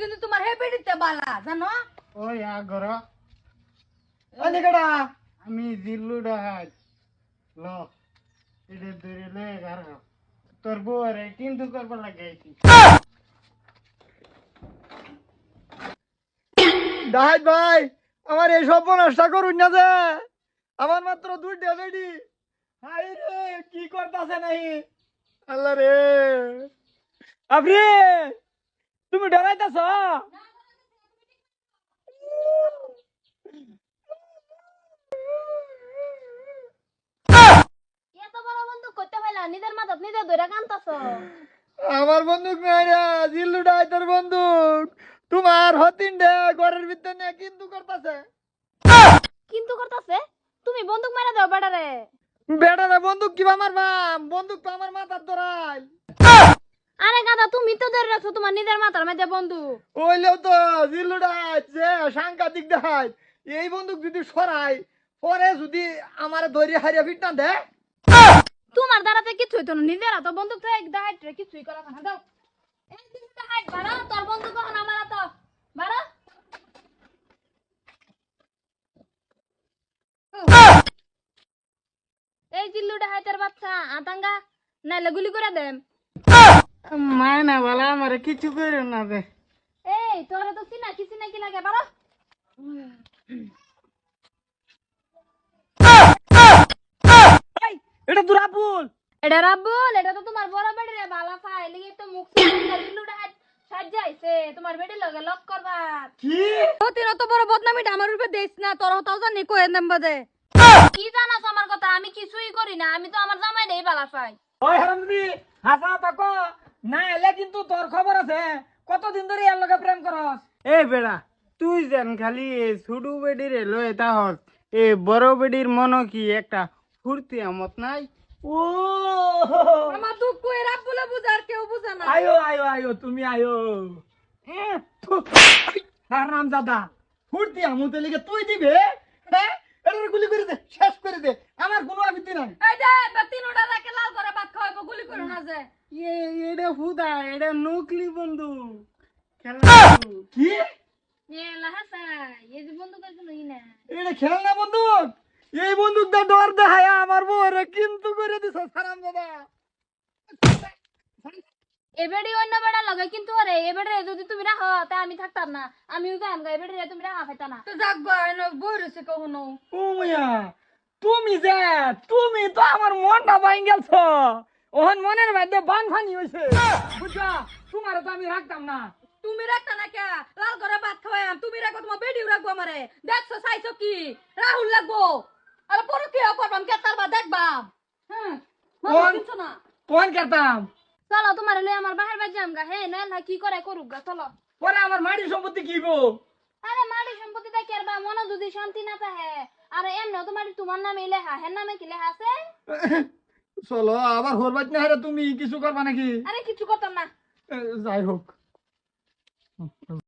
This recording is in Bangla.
কিন্তু তোমার হে পেটিতে বালা জানো? ওই আগর। অনেকটা আমি জিল্লু ডাহাজ ল এটা ধরে লে গার তোর বউরে কিন্তু করবার লাগাইছি ডাহাজ ভাই আমার এই সব নষ্ট করুন না যে। আমার মাত্র দুইটা বেডি। হাই রে কি করতেছে নাই আল্লাহ রে। আপনি তুমি ডরাইতেছ? এত বড় বন্দুক করতে নিজের মাথাত নিজে ধরে কান্তাছ? আমার বন্দুক নাই রে জিল্লু ডাইটার বন্দুক। তোমার হতিন রে ঘরের ভিতরে নিয়ে কিন্তু করতেছে। কিন্তু করতাছে? তুমি বন্দুক মারা দাও বন্দুক কিবা মারবাম? বন্দুক তো আমার মাথার ধরাই আরে গাদা তুমি তো ধরে রাখছো তোমার নিজের মাথার মধ্যে বন্দুক ওইলেও তো জিল্লু ডাইট যে সাংঘাতিক দেখায়। এই বন্দুক যদি সরাই পরে যদি আমার দড়ি হারিয়ে ফিট না দেয়? তোমার দ্বারাতে কিছু হইতো না নিজের বন্দুক তো এক হাইট রে কিছুই করা না। দাও। এই দিনটা হাইট বাড়া তোর বন্দুক কখন আমার হাতে? বাড়া এই জিল্লুটা হাইতের বাচ্চা আতাঙ্গা নাইলে গুলি করে দেন। মায়না বলা আমারে কিছু করে না দে। এই তোরে তো চিনা কি চিনা কি লাগে? বাড়া এটা দুরাপুল এটা রাব্বুল এটা তো তোমার বড় বেড়ি রে বালা ফাই লিগে তো মুখ জিল্লুটা সাজাইছে তোমার বেড়ি লগে লক করবার। কি? তোর অত বড় বদনামিটা আমার উপরে দেইস না তোর হতাও জানি কই এনে বাদে কি জানাস আমার কথা? আমি কিছুই করি না। আমি তো আমার জামাই নেই বালা ওই হারামদি হাসা তাক না এলে কিন্তু তোর খবর আছে। কতদিন ধরে এর লগে প্রেম করস? এ বেড়া তুই যেন খালি এ ছোটু বেডির লয়ে তাহস এ বড় বেডির মন কি একটা ফুর্তি আমত নাই? ও! আমার দুঃখ কই রাব বলে বুঝার কেউ বুঝে না। আয়ো আয়ো আয়ো তুমি আয়ো। হারাম দাদা ফুর্তি আমতে লিগে তুই দিবে হ্যাঁ? এটা গুলি করে দে শেষ করে দে। আমার কোনো আপত্তি নাই। এই যে তিনোটা রাখে লাল করে ভাত খাওয়াইব গুলি করো না যে। এ এটা ফুদা এটা নকলি বন্ধু। খেলা কি? এ লাহাসা এই যে বন্ধু কাছে নই। না এটা খেলনা বন্দুক এই বন্দুক দা ডর দেখায় আমার বউরে কিন্তু করে দিছ হারাম দাদা এবারে অন্য বেড়া লগে কিন্তু আরে এবারে যদি তুমি রাখো তা আমি থাকতাম না। আমিও আমগা এবারে তুমি রাখা পাইতা না। তো যাক বই রয়েছে কখনো। ও মিয়া তুমি যে তুমি তো আমার মনটা বাইন গেছ ওহন মনের মধ্যে বান ফানি হইছে। বুঝছা তোমার তো আমি রাখতাম না। তুমি রাখতা না কে? লাল করে ভাত খাওয়াইম তুমি রাখো তোমার বেডিও রাখব আমারে। দেখছ চাইছো কি? রাহুল লাগবো আরে পরে কি করবাম কে? তার বা দেখবাম। হ্যাঁ কোন? না? কোন করতাম চলো তোমার লই আমার বাহির বাজে আমগা হে না কি করে করুক গা চলো। পরে আমার মাটি সম্পত্তি কি গো? আরে মাটি সম্পত্তি দেখে আর বা মনে যদি শান্তি না থাকে। আর এমনি তো মাটি তোমার নামে লেখা। হের নামে কি লেখা আছে? চলো আবার হরবাত না হেরে তুমি কিছু করবা নাকি? আরে কিছু করতাম না। যাই হোক।